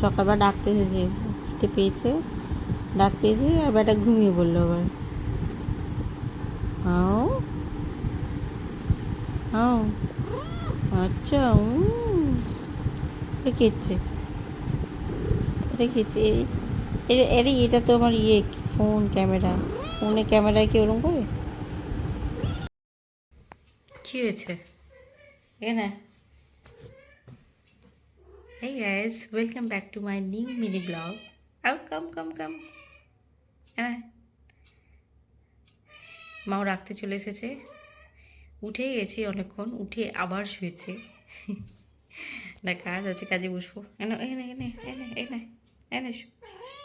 সকালবেলা ডাকতে এসেছে খেতে পেয়েছে ডাকতে এসে আর বেটা ঘুমিয়ে পড়ল আবার। হাও হাও আচ্ছা। এটা খেচ্ছে এটা খেচ্ছে এটা এটা তো আমার ইয়ে ফোন ক্যামেরা। ফোনে ক্যামেরায় কি ওরকম করে? কি হয়েছে? এখানে। Hey guys, welcome back to my new mini blog. Oh, come, come, come. হ্যাঁ মাও রাখতে চলে এসেছে। উঠে গেছি অনেকক্ষণ উঠে আবার শুয়েছে। না কাজ আছে কাজে বসবো। এনে এনে এনে এনে এনে এনে এসো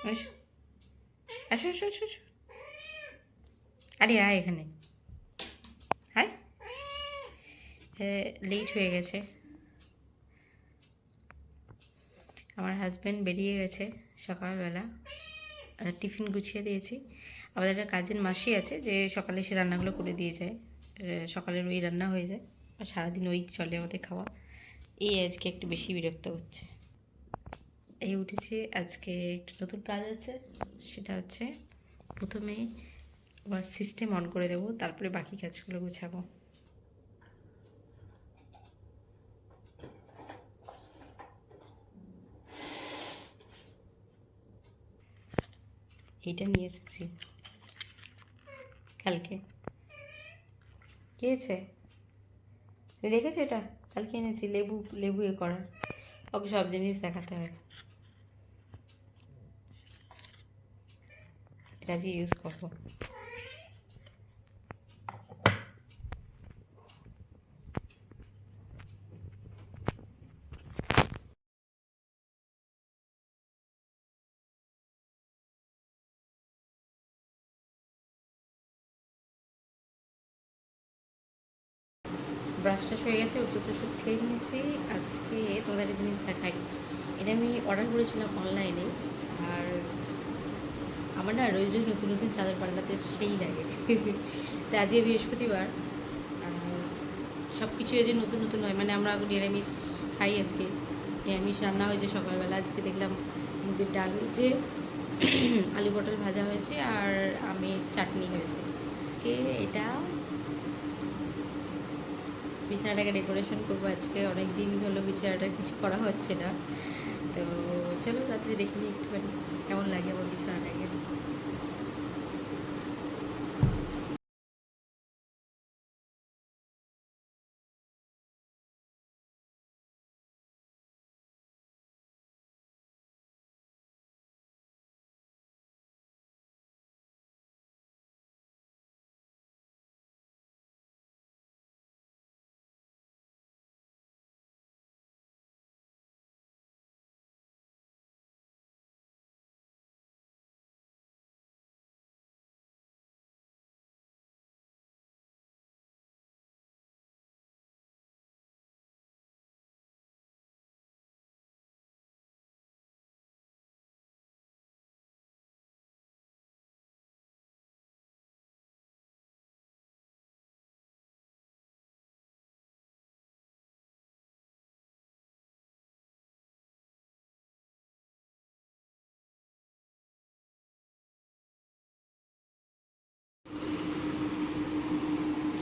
আসো আসো আসো আসো। আরে আয় এখানে। হাই লেট হয়ে গেছে। আমার হাজব্যান্ড বেরিয়ে গেছে সকালবেলা। টিফিন গুছিয়ে দিয়েছি। আমাদের একটা কাজের মাসি আছে যে সকালে সে রান্নাগুলো করে দিয়ে যায়। সকালের ওই রান্না হয়ে যায় আর সারাদিন ওই চলে আমাদের খাওয়া। এই আজকে একটু বেশি বিরক্ত হচ্ছে। এই উঠেছি, আজকে একটু নতুন কাজ আছে। সেটা হচ্ছে প্রথমে আবার সিস্টেম অন করে দেবো, তারপরে বাকি কাজগুলো গুছাবো। এইটা নিয়ে এসেছি। কালকে। কি হয়েছে? তুমি দেখেছ এটা? কালকে এনেছি, লেবু লেবু এ করার। ওকে সব জিনিস দেখাতে হয় এটা দিয়ে ইউজ করব ব্রাশ টাশ হয়ে গেছে ওষুধ টষুধ খেয়ে নিয়েছি আজকে তোমাদের একটা জিনিস দেখাই এটা আমি অর্ডার করেছিলাম অনলাইনে আর আমার না রোজ রোজ নতুন নতুন চাদর পাল্টাতে সেই লাগে। তো আজকে বৃহস্পতিবার সব কিছু যদি নতুন নতুন হয় মানে আমরা নিরামিষ খাই আজকে। নিরামিষ রান্না হয়েছে সকালবেলা, আজকে দেখলাম মুগের ডাল হয়েছে, আলু পটল ভাজা হয়েছে, আর আমের চাটনি হয়েছে। কে এটা? বিছানাটাকে ডেকোরেশন করব আজকে অনেক দিন হলো বিছানাটা কিছু করা হচ্ছে না। চলো তাড়াতাড়ি দেখিনি একটুখানি কেমন লাগে আমার বিছানাটাকে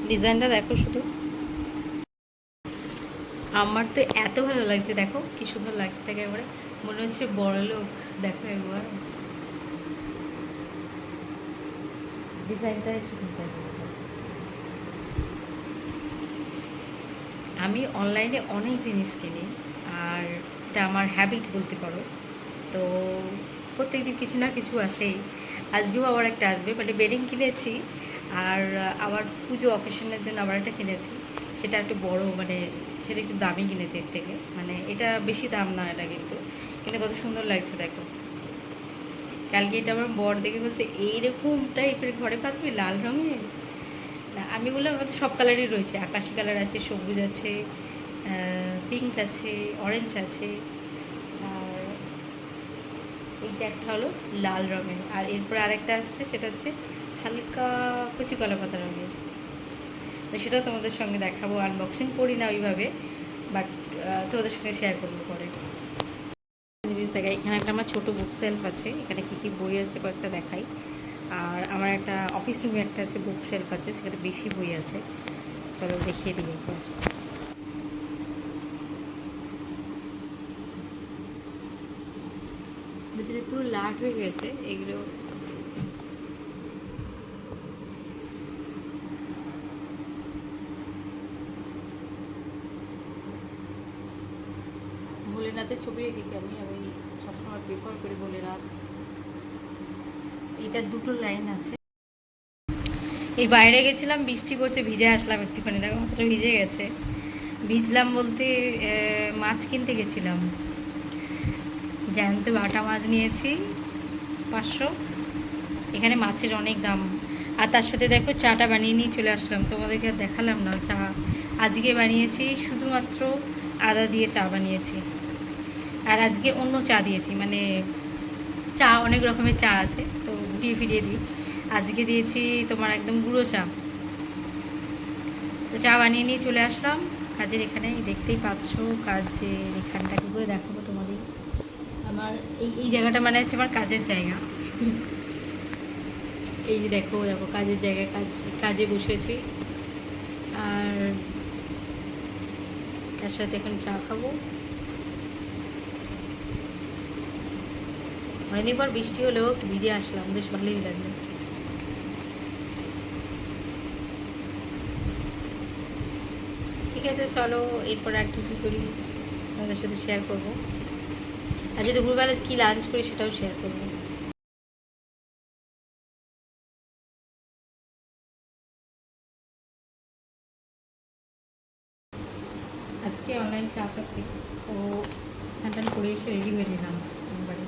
ডিজাইনটা দেখো শুধু। আমার তো এত ভালো লাগছে, দেখো কি সুন্দর লাগছে দেখো এবারে মনে হচ্ছে বড় লোক, দেখো একবার। ডিজাইনটাই সুন্দর দেখো। আমি অনলাইনে অনেক জিনিস কিনি, আর এটা আমার হ্যাবিট বলতে পারো। তো প্রত্যেকদিন কিছু না কিছু আসেই। আজকেও আবার একটা আসবে মানে বেডিং কিনেছি। আর আবার পুজো অকেশনের জন্য আবার একটা কিনেছি। সেটা একটু বড় মানে সেটা একটু দামি কিনেছি এর থেকে। মানে এটা বেশি দাম না এটা কিন্তু। কিন্তু কত সুন্দর লাগছে দেখো। কালকে এটা আমার বর দেখে বলছে, এইরকম টাইপের ঘরে পাতবি লাল রঙের? না, আমি বললাম, আমাদের সব কালারই রয়েছে। আকাশি কালার আছে, সবুজ আছে পিঙ্ক আছে অরেঞ্জ আছে। আর এইটা একটা হলো লাল রঙের। আর এরপর আরেকটা আসছে, সেটা হচ্ছে হালকা কচি কলা পাতা রঙের। তো সেটা তোমাদের সঙ্গে দেখাবো আনবক্সিং করি না ওইভাবে বাট তোমাদের সঙ্গে শেয়ার করব পরে। জিনিস দেখাই এখানে একটা আমার ছোটো বুক সেলফ আছে, এখানে কী কী বই আছে কয়েকটা দেখাই। আর আমার একটা অফিস রুমে একটা আছে বুক সেলফ আছে, সেখানে বেশি বই আছে। চলো দেখিয়ে দিই একবার ভিতরে পুরো লাট হয়ে গেছে, এগুলো ভোলেনাথের ছবি রেখেছি আমি আমি সবসময় প্রেফার করি ভোলেনাথ এটা দুটো লাইন আছে। এই বাইরে গেছিলাম, বৃষ্টি পড়ছে, ভিজে আসলাম একটুখানি। দেখো মাত্র ভিজে গেছে। ভিজলাম বলতে মাছ কিনতে গেছিলাম। জ্যান্ত বাটা মাছ নিয়েছি, পাঁচশো। এখানে মাছের অনেক দাম। আর তার সাথে দেখো চাটা বানিয়ে নিয়ে চলে আসলাম। তোমাদেরকে আর দেখালাম না, চা। আজকে বানিয়েছি শুধুমাত্র আদা দিয়ে চা বানিয়েছি। আর আজকে অন্য চা দিয়েছি মানে চা, অনেক রকমের চা আছে, তো ঘুরিয়ে ফিরিয়ে দিই। আজকে দিয়েছি তোমার একদম গুঁড়ো চা। তো চা বানিয়ে নিয়ে চলে আসলাম, কাজের এখানে দেখতেই পাচ্ছ কাজের এখানটা। কী করে দেখাবো তোমাদের। আমার এই এই জায়গাটা মানে হচ্ছে আমার কাজের জায়গা। এই যে দেখো দেখো কাজের জায়গায় কাজ, কাজে বসেছি। আর তার সাথে এখন চা খাব। অনেকদিন পর বৃষ্টি হলেও একটু ভিজে আসলাম, বেশ ভালোই লাগল। ঠিক আছে, চলো, এরপর আর কী কী করি, তোমাদের সাথে শেয়ার করব। আর যে দুপুরবেলা কী লাঞ্চ করি সেটাও শেয়ার করব। আজকে অনলাইন ক্লাস আছে, তো স্যান্টান করে এসে রেডি হয়ে নিলাম একবারে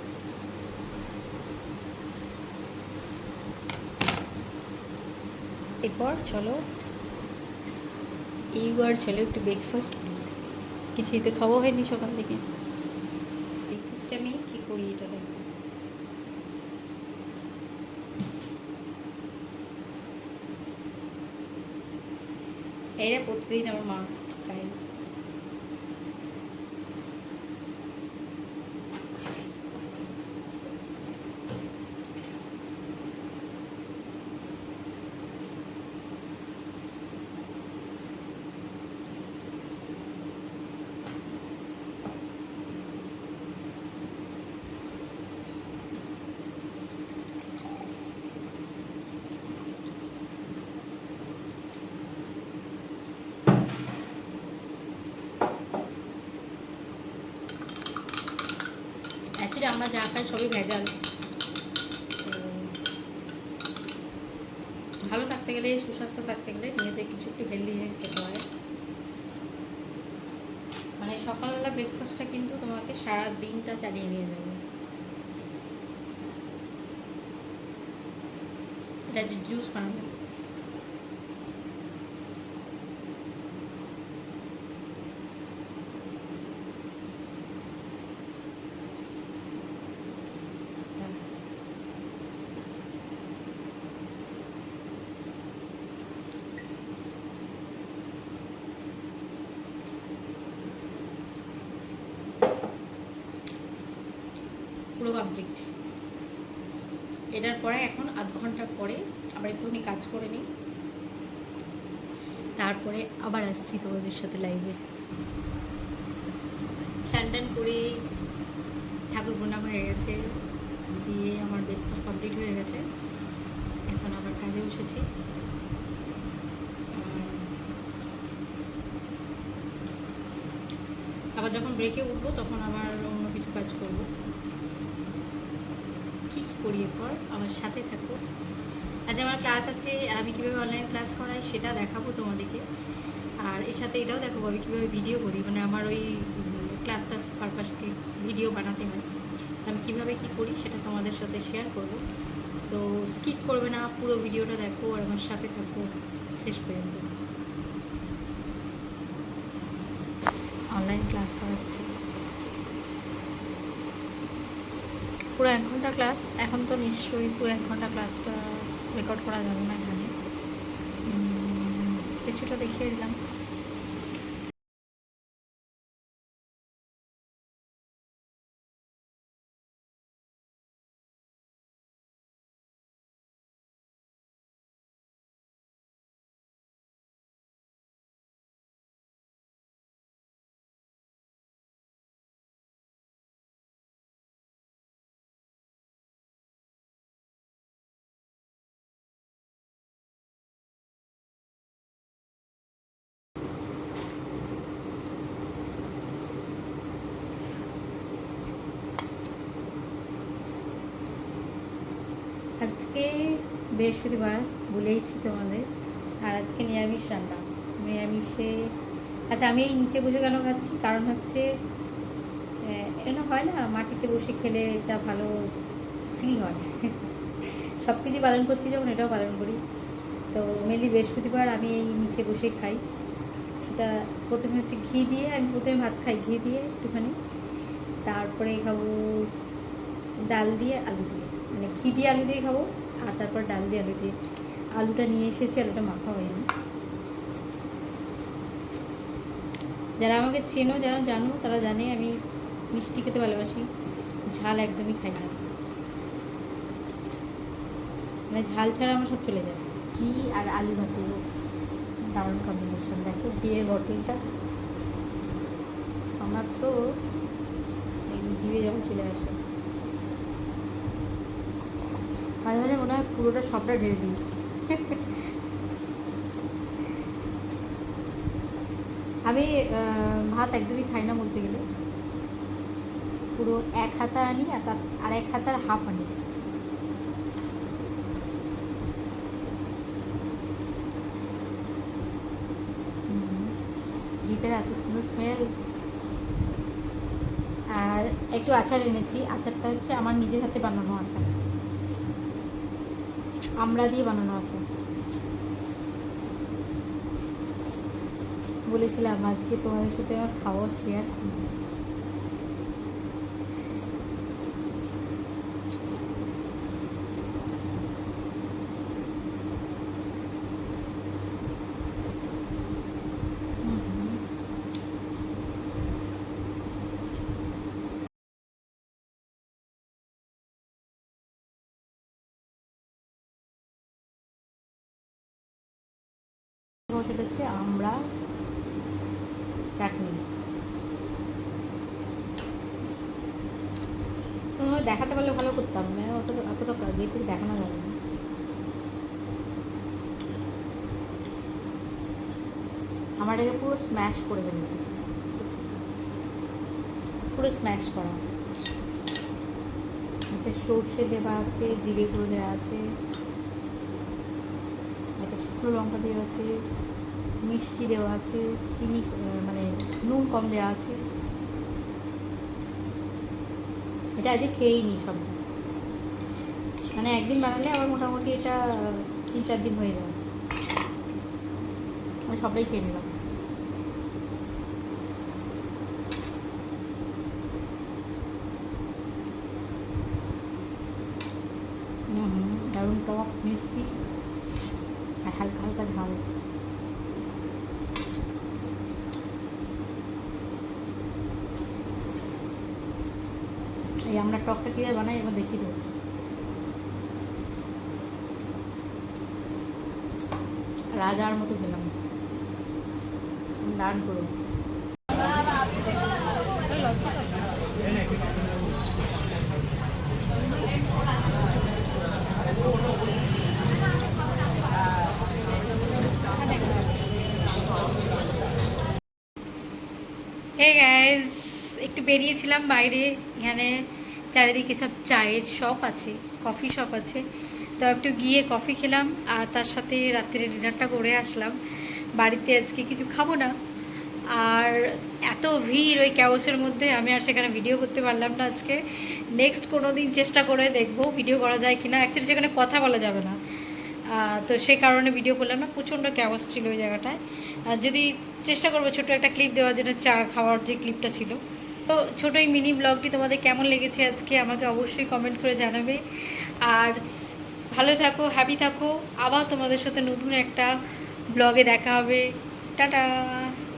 এরপর চলো, এইবার চলো একটু ব্রেকফাস্ট করি। কিছুই তো খাওয়া হয়নি সকাল থেকে। ব্রেকফাস্ট আমি কী করি এটা দেখো। এরা প্রতিদিন আমার মাস্ট চাই অ্যাকচুয়ালি আমরা যা খাই সবই ভেজাল। ভালো থাকতে গেলে, সুস্বাস্থ্য থাকতে গেলে মেয়েদের কিছু একটু হেলদি জিনিস খেতে হয়। মানে সকালবেলা ব্রেকফাস্টটা কিন্তু তোমাকে সারা দিনটা চালিয়ে নিয়ে যাবে। এটা জুস বানাবে পুরো কমপ্লিট এটার পরে এখন আধ ঘণ্টা পরে আবার একটুখানি কাজ করে নিই। তারপরে আবার আসছি তোমাদের সাথে লাইভে স্যান্ডান করে ঠাকুর প্রণাম হয়ে গেছে, দিয়ে আমার ব্রেকফাস্ট কমপ্লিট হয়ে গেছে। এখন আবার কাজে বসেছি। আবার যখন ব্রেকে উঠবো তখন আবার অন্য কিছু কাজ করব। কী পর আমার সাথে থাকো। আজ আমার ক্লাস আছে আর আমি কীভাবে অনলাইন ক্লাস করাই সেটা দেখাবো তোমাদেরকে। আর এর সাথে এটাও দেখাবো আমি কীভাবে ভিডিও করি। মানে আমার ওই ক্লাস টাস পারপাসকে ভিডিও বানাতে হয়। আমি কীভাবে কী করি সেটা তোমাদের সাথে শেয়ার করব। তো স্কিপ করবে না, পুরো ভিডিওটা দেখো আর আমার সাথে থাকো শেষ পর্যন্ত। অনলাইন ক্লাস করাচ্ছি। পুরো এক ঘণ্টা ক্লাস এখন তো নিশ্চয়ই পুরো এক ঘণ্টা ক্লাসটা রেকর্ড করা যাবে না এখানে। কিছুটা দেখিয়ে দিলাম। আজকে বৃহস্পতিবার বলেইছি তোমাদের, আর আজকে নিরামিষ রান্না। নিরামিষে আচ্ছা আমি এই নিচে বসে কেন খাচ্ছি? কারণ হচ্ছে এন হয় না, মাটিতে বসে খেলে এটা ভালো ফিল হয়। সব কিছু পালন করছি যখন, এটাও পালন করি। তো মেনলি বৃহস্পতিবার আমি এই নিচে বসে খাই। সেটা প্রথমে হচ্ছে ঘি দিয়ে, আমি প্রথমে ভাত খাই, ঘি দিয়ে একটুখানি। তারপরে খাব ডাল দিয়ে আলু দিয়ে। মানে ঘি দিয়ে আলু দিয়ে খাব, আর তারপর ডাল দিয়ে আলু দিয়ে। আলুটা নিয়ে এসেছি, আলুটা মাখা হয়নি। যারা আমাকে চেনো, যারা জানো, তারা জানে আমি মিষ্টি খেতে ভালোবাসি। ঝাল একদমই খাই না। মানে ঝাল ছাড়া আমার সব চলে যায়। ঘি আর আলু ভাতে দারুণ কম্বিনেশন দেখো ঘিয়ের বটলটা আমার তো এই জিভে যখন চলে আসে মাঝে মাঝে মনে হয় পুরোটা সবটা ঢেলে দিই। আমি ভাত একদমই খাই না বলতে গেলে। পুরো এক হাতা আনি আর তার, আর এক হাতার হাফ আনি। ঘিটার এত সুন্দর স্মেল আর একটু আচার এনেছি। আচারটা হচ্ছে আমার নিজের হাতে বানানো আচার। আমড়া দিয়ে বানানো আছে। বলেছিলাম আজকে তোমাদের সাথে আমার খাওয়া শেয়ার করব হুম হুম। এবং সেটা হচ্ছে আমরা চাটনি। দেখাতে পারলে ভালো করতাম মানে অতটা অতটা যেহেতু দেখানো যাবে না আমার এটাকে পুরো স্ম্যাশ করে ফেলেছি। পুরো স্ম্যাশ করা। একটা সর্ষে দেওয়া আছে, জিরে গুঁড়ো দেওয়া আছে, একটা শুকনো লঙ্কা দেওয়া আছে। মিষ্টি দেওয়া আছে, চিনি মানে নুন কম দেওয়া আছে। এটা আজকে খেয়েই নি সব। মানে একদিন বানালে আবার মোটামুটি এটা, তিন চার দিন হয়ে যাবে আমি সবটাই খেয়ে নিলাম। হুম হুম, দারুণ টক, মিষ্টি, আর হালকা হালকা ঝাল। আমরা টকটা কীভাবে বানাই, এবার দেখি দেবো। রাজার মতো খেলাম। দারুণ করে হে গাইজ একটু বেরিয়েছিলাম বাইরে, এখানে চারিদিকে সব চায়ের শপ আছে কফি শপ আছে। তো একটু গিয়ে কফি খেলাম আর তার সাথে রাত্রে ডিনারটা করে আসলাম। বাড়িতে আজকে কিছু খাব না। আর এত ভিড় ওই ক্যাওসের মধ্যে আমি আর সেখানে ভিডিও করতে পারলাম না আজকে। নেক্সট কোনো দিন চেষ্টা করে দেখব ভিডিও করা যায় কি না অ্যাকচুয়ালি সেখানে কথা বলা যাবে না। তো সেই কারণে ভিডিও করলাম না। প্রচণ্ড ক্যাওয়াস ছিল ওই জায়গাটায়। যদি চেষ্টা করব ছোটো একটা ক্লিপ দেওয়ার জন্য চা খাওয়ার যে ক্লিপটা ছিল। তো ছোটো এই মিনি ব্লগটি তোমাদের কেমন লেগেছে আজকে আমাকে অবশ্যই কমেন্ট করে জানাবে। আর ভালো থাকো হ্যাপি থাকো। আবার তোমাদের সাথে নতুন একটা ব্লগে দেখা হবে। টাটা!